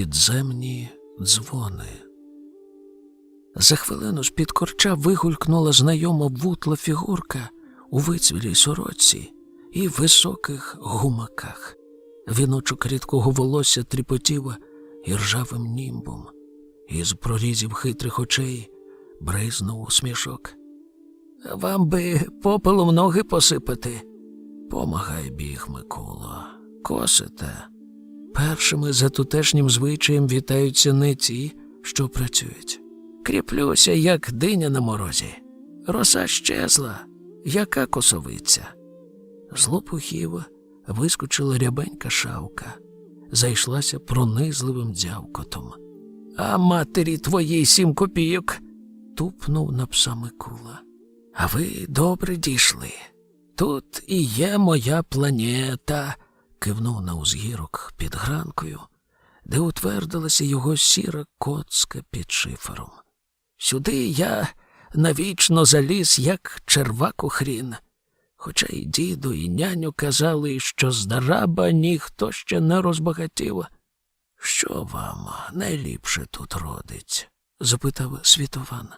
підземні дзвони. За хвилину з-під корча вигулькнула знайома вутла фігурка у вицвілій сорочці і високих гумаках. Віночок рідкого волосся тріпотів іржавим німбом. Із прорізів хитрих очей бризнув смішок. Вам би попелом ноги посипати. Помагай біг, Миколо, косите. Першими за тутешнім звичаєм вітаються не ті, що працюють. Кріплюся, як диня на морозі. Роса щезла, яка косовиця. З лопухів вискочила рябенька шавка, зайшлася пронизливим дзявкотом. А матері твоїй сім копійок. тупнув на пса Микула. А ви добре дійшли. Тут і є моя планета, кивнув на узгірок під гранкою, де утвердилася його сіра коцка під шифером. Сюди я навічно заліз, як червак у хрін. Хоча й діду, і няню казали, що з дараба ніхто ще не розбагатів. Що вам найліпше тут родить? запитав світован.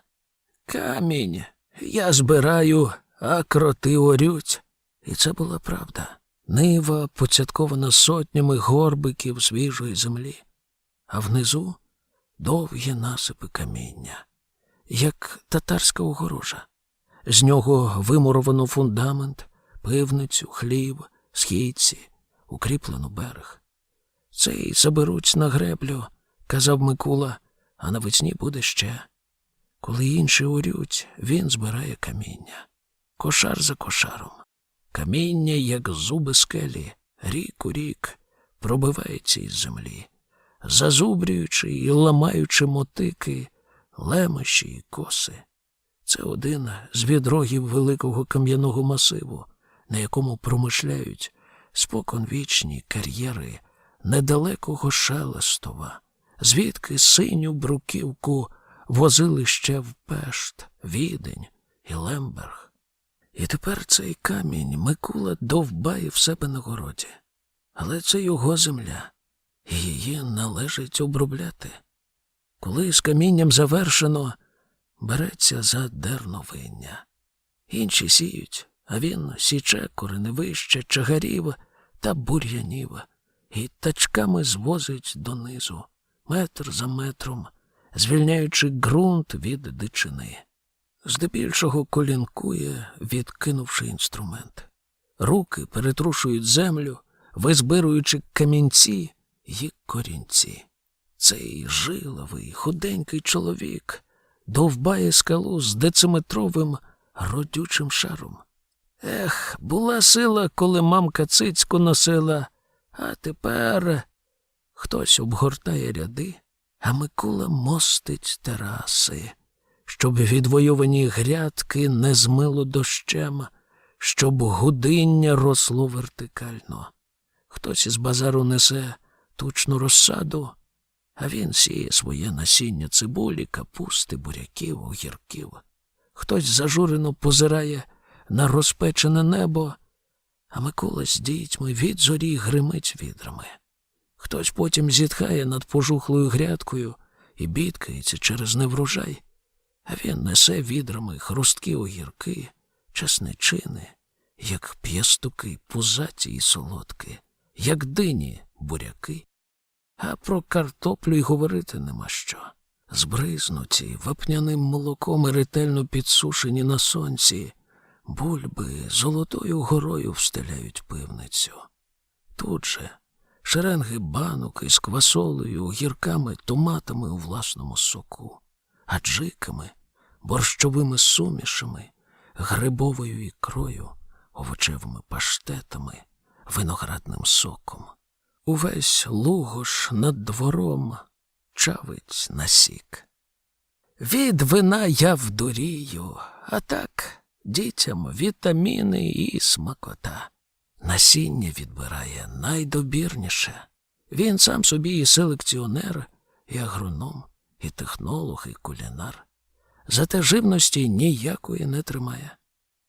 Камінь. Я збираю, а кроти орють. І це була правда. Нива поцяткована сотнями горбиків свіжої землі, а внизу довгі насипи каміння, як татарська огорожа. З нього вимуровано фундамент, пивницю, хлів, східці, укріплено берег. Цей заберуть на греблю, казав Микула, а навесні буде ще. Коли інші орють, він збирає каміння. Кошар за кошаром. Каміння, як зуби скелі, рік у рік пробивається із землі, зазубрюючи і ламаючи мотики, лемеші і коси. Це один з відрогів великого кам'яного масиву, на якому промишляють споконвічні кар'єри недалекого Шелестова, звідки синю бруківку возили ще в Пешт, Відень і Лемберг. І тепер цей камінь Микула довбає в себе на городі. Але це його земля, і її належить обробляти. Коли з камінням завершено, береться за дерновиння. Інші сіють, а він січе кореневище, чагарів та бур'янів і тачками звозить донизу, метр за метром, звільняючи ґрунт від дичини. Здебільшого колінкує, відкинувши інструмент. Руки перетрушують землю, визбируючи камінці й корінці. Цей жиловий, худенький чоловік довбає скалу з дециметровим родючим шаром. Ех, була сила, коли мамка цицьку носила, а тепер хтось обгортає ряди, а Микула мостить тераси, щоб відвоювані грядки не змило дощем, щоб гудиння росло вертикально. Хтось із базару несе тучну розсаду, а він сіє своє насіння цибулі, капусти, буряків, огірків. Хтось зажурено позирає на розпечене небо, а Микола з дітьми від зорі гримить відрами. Хтось потім зітхає над пожухлою грядкою і бідкається через неврожай, він несе відрами хрусткі огірки, чесничини, як п'ястуки, пузаті і солодкі, як дині, буряки. А про картоплю й говорити нема що. Збризнуті вапняним молоком і ретельно підсушені на сонці, бульби золотою горою встеляють пивницю. Тут же шеренги банок із квасолею, гірками, томатами у власному соку, аджиками, борщовими сумішами, грибовою ікрою, овочевими паштетами, виноградним соком. Увесь лугош над двором чавить насік. Від вина я вдурію, а так дітям вітаміни і смакота. Насіння відбирає найдобірніше. Він сам собі і селекціонер, і агроном, і технолог, і кулінар. Зате живності ніякої не тримає.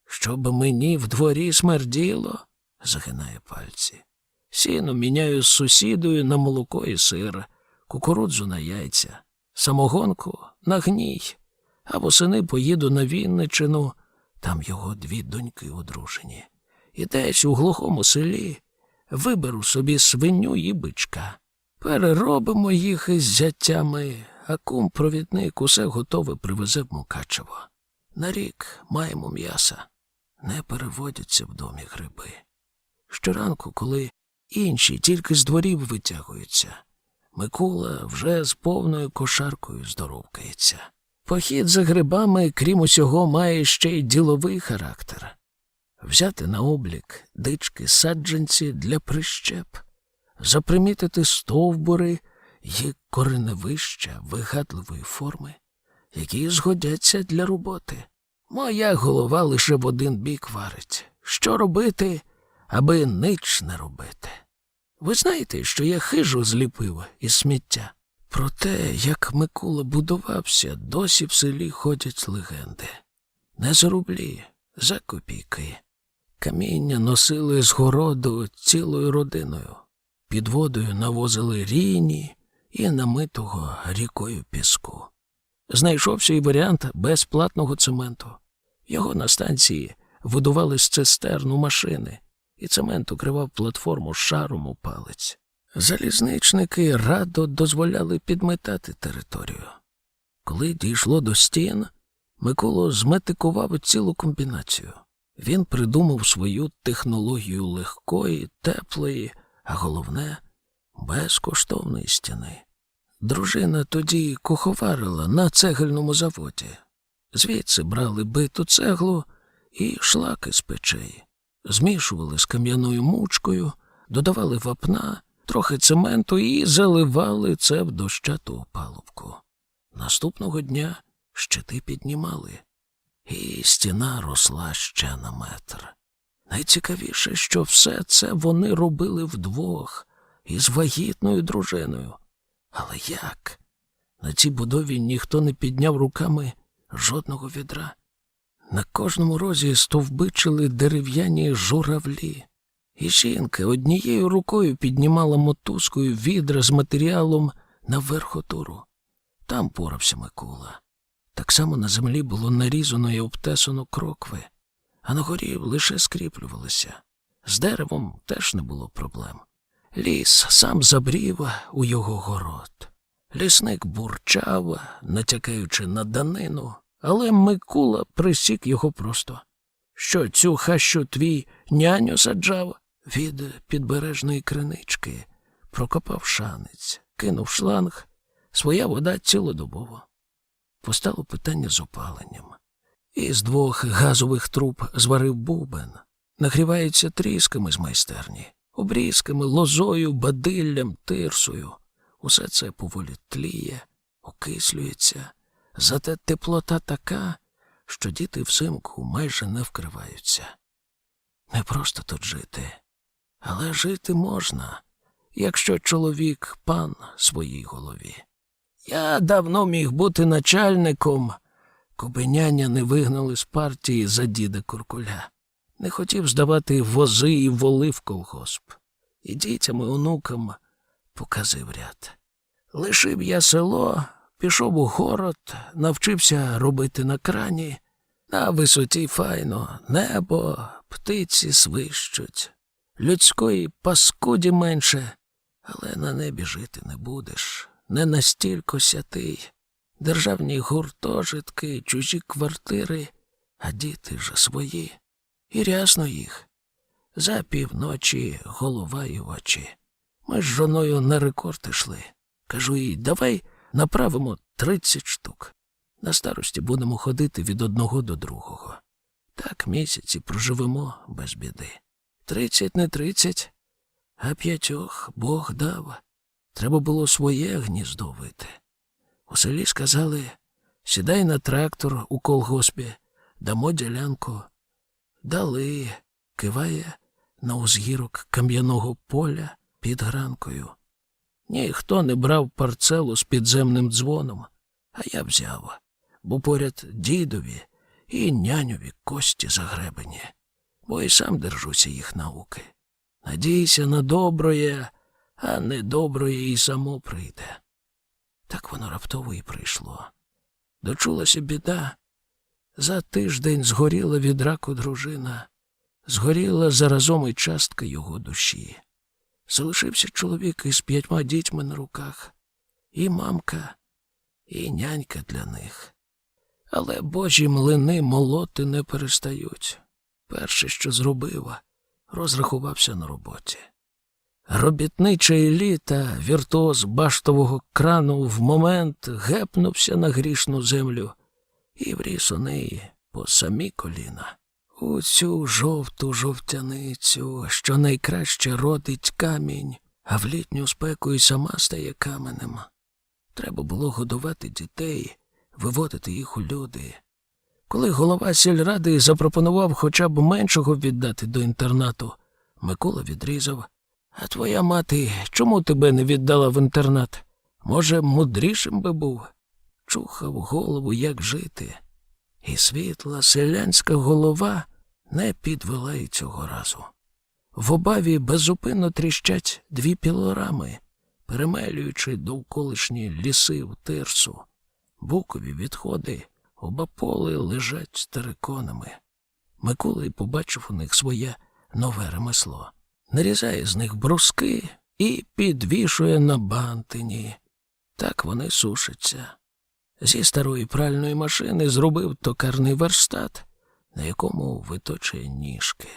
Щоб мені в дворі смерділо, загинає пальці. Сіно міняю з сусідою на молоко і сир, кукурудзу на яйця, самогонку на гній, а восени поїду на Вінничину, там його дві доньки одружені. І десь у глухому селі виберу собі свиню і бичка. Переробимо їх із зятями, а кум-провідник усе готове привезе в Мукачево. На рік маємо м'яса, не переводяться в домі гриби. Щоранку, коли інші тільки з дворів витягуються, Микола вже з повною кошаркою здоровкається. Похід за грибами, крім усього, має ще й діловий характер. Взяти на облік дички саджанці для прищеп, запримітити стовбури й кореневища вигадливої форми, які згодяться для роботи. Моя голова лише в один бік варить. Що робити, аби нич не робити? Ви знаєте, що я хижу зліпив із сміття? Про те, як Микола будувався, досі в селі ходять легенди. Не за рублі, за копійки. Каміння носили з городу цілою родиною. Під водою навозили ріні і намитого рікою піску. Знайшовся і варіант безплатного цементу. Його на станції видували з цистерну машини, і цемент укривав платформу шаром у палець. Залізничники радо дозволяли підметати територію. Коли дійшло до стін, Микола зметикував цілу комбінацію. Він придумав свою технологію легкої, теплої, а головне безкоштовної стіни. Дружина тоді куховарила на цегельному заводі. Звідси брали биту цеглу і шлаки з печей, змішували з кам'яною мучкою, додавали вапна, трохи цементу і заливали це в дощату опалубку. Наступного дня щити піднімали, і стіна росла ще на метр. Найцікавіше, що все це вони робили вдвох із вагітною дружиною. Але як? На цій будові ніхто не підняв руками жодного відра. На кожному розі стовбичили дерев'яні журавлі, і жінка однією рукою піднімала мотузкою відра з матеріалом на верхотуру. Там порався Микола. Так само на землі було нарізано і обтесано крокви, а на горі лише скріплювалися. З деревом теж не було проблем. Ліс сам забрів у його город. Лісник бурчав, натякаючи на данину, але Микула присік його просто. Що цю хащу твій няню саджав від підбережної кринички, прокопав шанець, кинув шланг, своя вода цілодобово. Постало питання з опаленням. Із двох газових труб зварив бубен, нагрівається трісками з майстерні, обрізками, лозою, бадиллям, тирсою. Усе це поволі тліє, окислюється, зате теплота така, що діти взимку майже не вкриваються. Не просто тут жити, але жити можна, якщо чоловік пан своїй голові. Я давно міг бути начальником, коби няня не вигнали з партії за діда Куркуля. Не хотів здавати вози і воли в колгосп. І дітям і онукам показив ряд. Лишив я село, пішов у город, навчився робити на крані. На висоті файно, небо, птиці свищуть. Людської паскуді менше, але на небі жити не будеш. Не настільки сятий. Державні гуртожитки, чужі квартири, а діти ж свої. І рясно їх. За півночі голова і очі. Ми з жоною на рекорд ішли. Кажу їй, давай направимо тридцять штук. На старості будемо ходити від одного до другого. Так місяці проживемо без біди. Тридцять не тридцять, а п'ятьох Бог дав. Треба було своє гніздо вити. У селі сказали сідай на трактор у колгоспі, дамо ділянку. Дали, киває на узгірок кам'яного поля під гранкою. Ніхто не брав парцелу з підземним дзвоном, а я взяв, бо поряд дідові і няньові кості загребені, бо і сам держуся їх науки. Надійся на доброє, а недоброє і само прийде. Так воно раптово і прийшло. Дочулася біда. За тиждень згоріла від раку дружина, згоріла заразом і частка його душі. Залишився чоловік із п'ятьма дітьми на руках, і мамка, і нянька для них. Але божі млини молоти не перестають. Перше, що зробив, розрахувався на роботі. Робітнича еліта, віртуоз баштового крану в момент гепнувся на грішну землю і вріс у неї по самі коліна. У цю жовту жовтяницю, що найкраще родить камінь, а в літню спеку й сама стає каменем. Треба було годувати дітей, виводити їх у люди. Коли голова сільради запропонував хоча б меншого віддати до інтернату, Микола відрізав. А твоя мати чому тебе не віддала в інтернат? Може, мудрішим би був? Чухав голову, як жити. І світла селянська голова не підвела й цього разу. В обаві безупинно тріщать дві пілорами, перемелюючи довколишні ліси в тирсу. Букові відходи обаполи лежать териконами. Микола й побачив у них своє нове ремесло. Нарізає з них бруски і підвішує на бантині. Так вони сушаться. Зі старої пральної машини зробив токарний верстат, на якому виточує ніжки.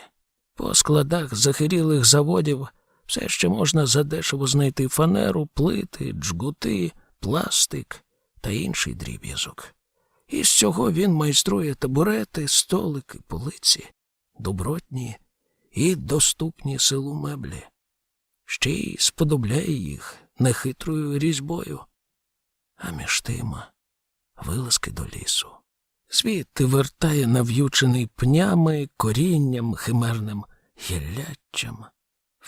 По складах захирілих заводів все ще можна задешево знайти фанеру, плити, джгути, пластик та інший дріб'язок. Із цього він майструє табурети, столики, полиці, добротні і доступні селу меблі. Ще й сподобляє їх нехитрою різьбою. А між тим вилазки до лісу. Звідти вертає нав'ючений пнями, корінням, химерним гілляччям.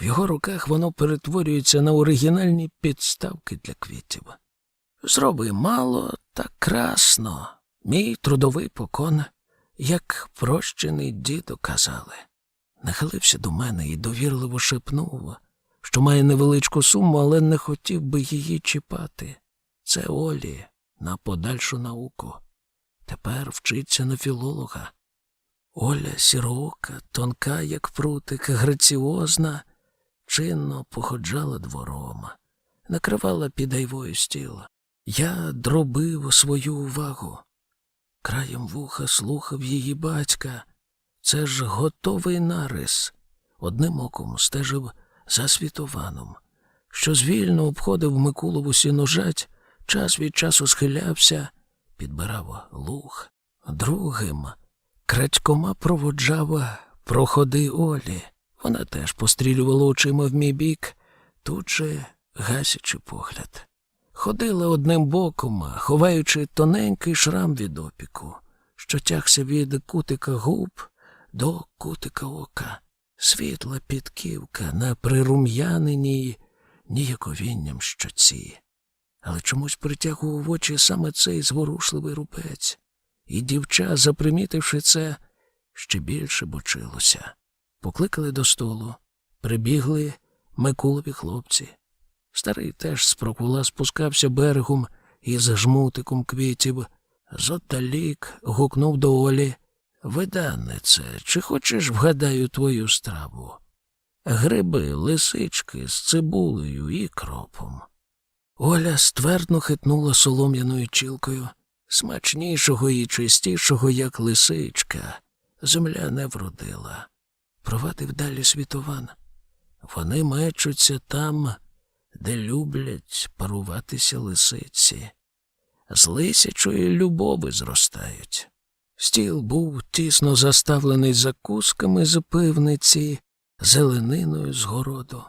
В його руках воно перетворюється на оригінальні підставки для квітів. Зроби мало та красно. Мій трудовий покон, як прощений дідо казали. Нахилився до мене і довірливо шепнув, що має невеличку суму, але не хотів би її чіпати. Це Олі на подальшу науку. Тепер вчиться на філолога. Оля сіроока, тонка, як прутик, граціозна, чинно походжала двором, накривала під айвою стіл. Я дробив свою увагу. Краєм вуха слухав її батька. Це ж готовий нарис. Одним оком стежив за світованом, що звільно обходив Микулову сіножать, час від часу схилявся, підбирав луг. Другим крадькома проводжав проходи Олі. Вона теж пострілювала очима в мій бік, тут же гасячи погляд. Ходила одним боком, ховаючи тоненький шрам від опіку, що тягся від кутика губ до кутика ока, світла підківка на прирум'яненій ніяковінням щоці. Але чомусь притягував очі саме цей зворушливий рубець, і дівча, запримітивши це, ще більше бочилося. Покликали до столу, прибігли Микулові хлопці. Старий теж з прокула спускався берегом із жмутиком квітів. Зоталік гукнув до Олі. Виданнице, чи хочеш вгадаю твою страву? Гриби, лисички з цибулею і кропом. Оля ствердно хитнула солом'яною чілкою. Смачнішого і чистішого, як лисичка, земля не вродила. Провадив далі світован. Вони мечуться там, де люблять паруватися лисиці. З лисячої любови зростають. Стіл був тісно заставлений закусками з пивниці, зелениною з городу.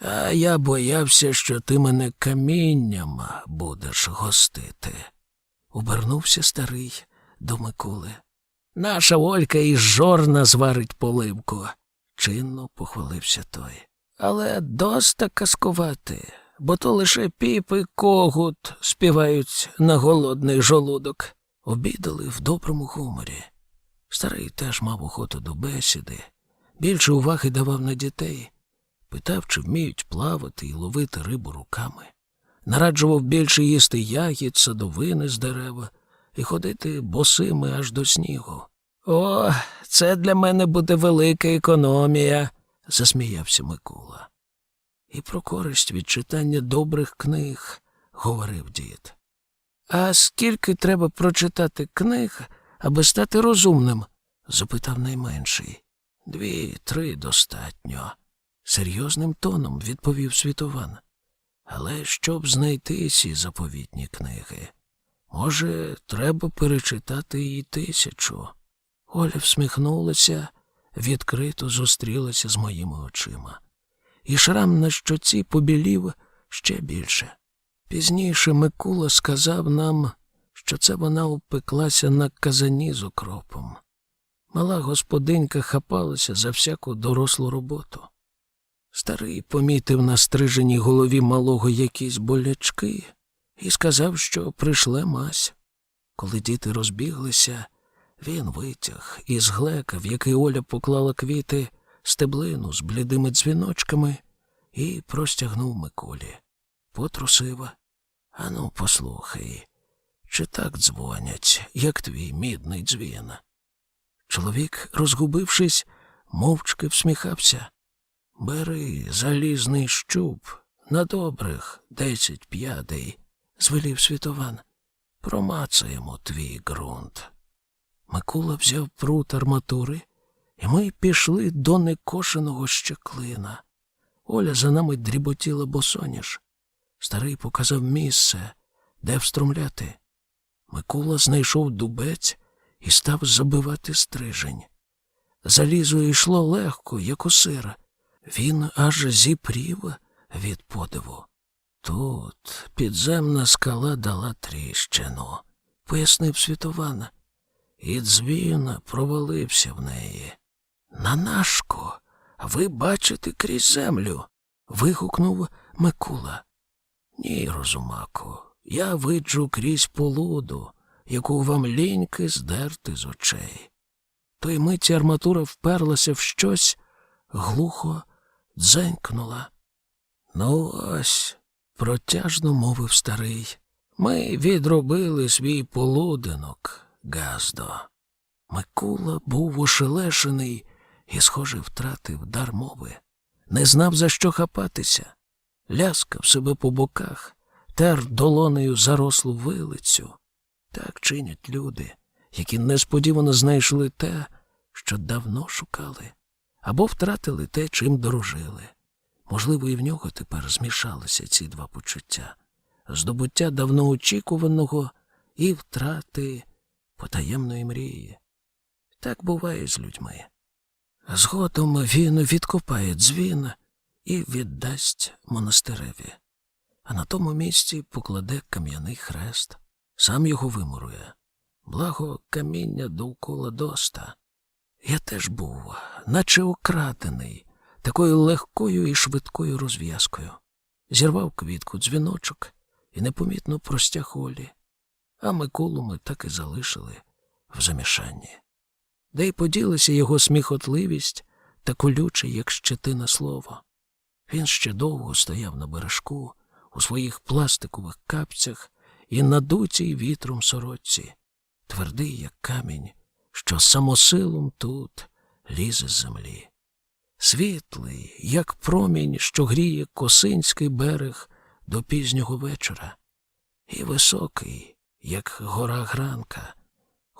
А я боявся, що ти мене камінням будеш гостити. Обернувся старий до Миколи. Наша Олька із жорна зварить поливку, чинно похвалився той. Але доста казкувати, бо то лише піп і когут співають на голодний жолудок. Обідали в доброму гуморі. Старий теж мав охоту до бесіди, більше уваги давав на дітей, питав, чи вміють плавати і ловити рибу руками. нараджував більше їсти ягід, садовини з дерева і ходити босими аж до снігу. О, це для мене буде велика економія, засміявся Микола. І про користь від читання добрих книг, говорив дід. А скільки треба прочитати книг, аби стати розумним? запитав найменший. Дві, три достатньо, серйозним тоном відповів світован. Але щоб знайти ці заповітні книги, може, треба перечитати і тисячу. Оля всміхнулася, відкрито зустрілася з моїми очима, і шрам на щоці побілів ще більше. Пізніше Микула сказав нам, що це вона упеклася на казані з окропом. Мала господинька хапалася за всяку дорослу роботу. Старий помітив на стриженій голові малого якісь болячки і сказав, що прийшле мась. Коли діти розбіглися, він витяг із глека, в який Оля поклала квіти, стеблину з блідими дзвіночками і простягнув Миколі. Потрусива. Ану, послухай, чи так дзвонять, як твій мідний дзвін? Чоловік, розгубившись, мовчки всміхався. Бери залізний щуп на добрих десять п'ядей, звелів світован. Промацаємо твій ґрунт. Микола взяв прут арматури, і ми пішли до некошеного щеклина. Оля за нами дріботіла босоніж. Старий показав місце, де встромляти. Микола знайшов дубець і став забивати стрижень. Залізо йшло легко, як у сира. Він аж зіпрів від подиву. Тут підземна скала дала тріщину, пояснив світован, і дзвін провалився в неї. Нанашко, ви бачите крізь землю. вигукнув Микула. Ні, розумаку, я виджу крізь полуду, яку вам ліньки здерти з очей. Той миті арматура вперлася в щось, глухо дзенькнула. Ну ось, протяжно мовив старий. Ми відробили свій полуденок, Газдо. Микула був ошелешений і, схоже, втратив дар мови. Не знав, за що хапатися. Ляскав себе по боках, тер долонею зарослу вилицю. Так чинять люди, які несподівано знайшли те, що давно шукали, або втратили те, чим дорожили. Можливо, і в нього тепер змішалися ці два почуття здобуття давно очікуваного і втрати потаємної мрії. Так буває з людьми. Згодом він відкопає дзвін і віддасть монастиреві, а на тому місці покладе кам'яний хрест, сам його вимурує. Благо каміння довкола доста. Я теж був, наче окрадений, такою легкою і швидкою розв'язкою. Зірвав квітку дзвіночок і непомітно простяг Олі, а Миколу ми так і залишили в замішанні. Де й поділася його сміхотливість та колюче, як щетина слово. Він ще довго стояв на бережку у своїх пластикових капцях і надутій вітром сорочці, твердий, як камінь, що самосилом тут лізе з землі. Світлий, як промінь, що гріє косинський берег до пізнього вечора, і високий, як гора Гранка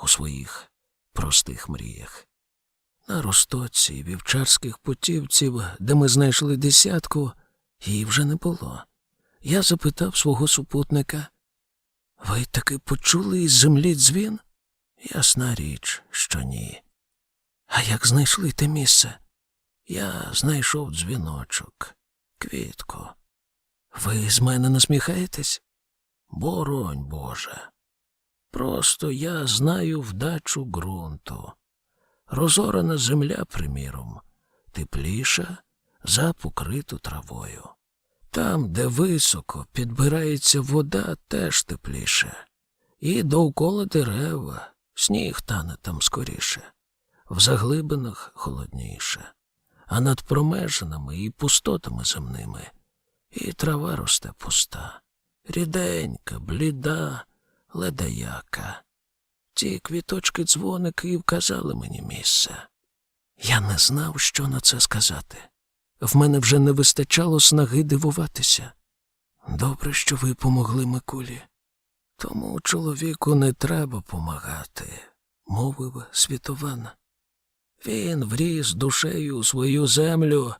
у своїх простих мріях. На ростоці вівчарських путівців, де ми знайшли десятку, її вже не було. Я запитав свого супутника ви таки почули із землі дзвін? Ясна річ, що ні. А як знайшли те місце? Я знайшов дзвіночок, квітку. Ви з мене насміхаєтесь? Боронь Боже. Просто я знаю вдачу ґрунту. Розорана земля, приміром, тепліша за покриту травою. Там, де високо підбирається вода, теж тепліше. І довкола дерева сніг тане там скоріше, в заглибинах холодніше, а над промежинами і пустотами земними і трава росте пуста, ріденька, бліда, ледаяка. Ті квіточки дзвоники і вказали мені місце. Я не знав, що на це сказати. В мене вже не вистачало снаги дивуватися. Добре, що ви помогли Микулі. Тому чоловіку не треба помагати, мовив світован. Він вріс душею у свою землю,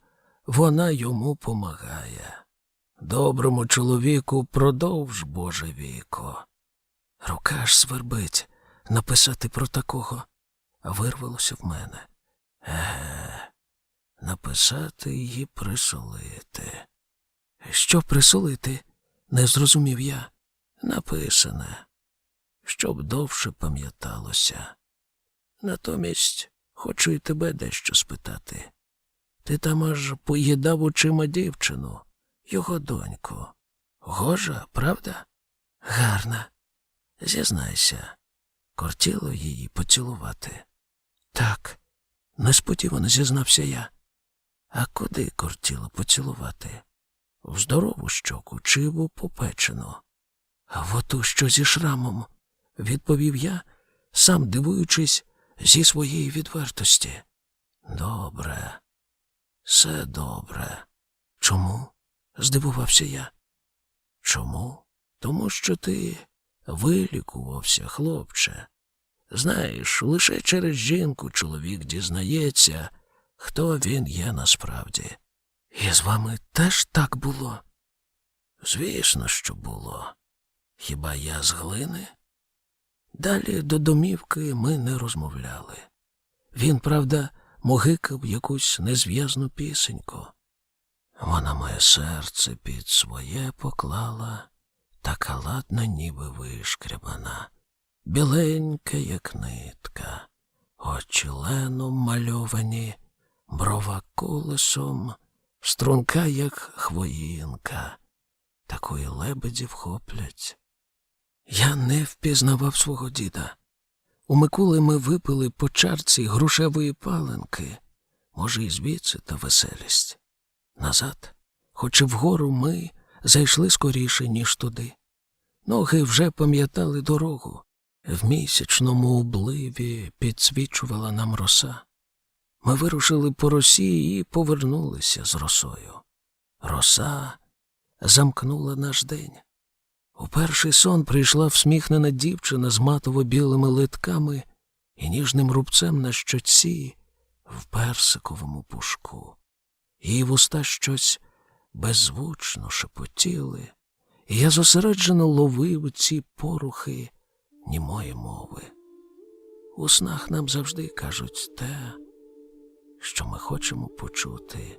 вона йому помагає. Доброму чоловіку продовж Боже віко. Рука ж свербить написати про такого, а вирвалося в мене. Еге, написати і присолити. Що присолити? не зрозумів я. Написане, щоб довше пам'яталося. Натомість хочу й тебе дещо спитати. Ти там аж поїдав очима дівчину, його доньку. Гожа, правда? Гарна. Зізнайся, кортіло її поцілувати. Так, несподівано зізнався я. А куди кортіло поцілувати? В здорову щоку чи в попечену? А в оту, що зі шрамом, відповів я, сам дивуючись зі своєї відвертості. Добре, все добре. Чому? здивувався я. Чому? Тому що ти вилікувався, хлопче. Знаєш, лише через жінку чоловік дізнається, хто він є насправді. І з вами теж так було? Звісно, що було. Хіба я з глини? Далі до домівки ми не розмовляли. Він, правда, могикав якусь незв'язну пісеньку. Вона моє серце під своє поклала, така ладна, ніби вишкрябана, біленька, як нитка, очі леном мальовані, брова колесом, струнка, як хвоїнка, такої лебеді вхоплять. Я не впізнавав свого діда. У Миколи ми випили по чарці грушевої паленки, може, і звідси та веселість. Назад, хоч і вгору ми зайшли скоріше, ніж туди. Ноги вже пам'ятали дорогу. В місячному обливі підсвічувала нам роса. Ми вирушили по росі і повернулися з росою. Роса замкнула наш день. У перший сон прийшла всміхнена дівчина з матово-білими литками і ніжним рубцем на щоці в персиковому пушку. Її вуста щось беззвучно шепотіли, і я зосереджено ловив ці порухи німої мови. У снах нам завжди кажуть те, що ми хочемо почути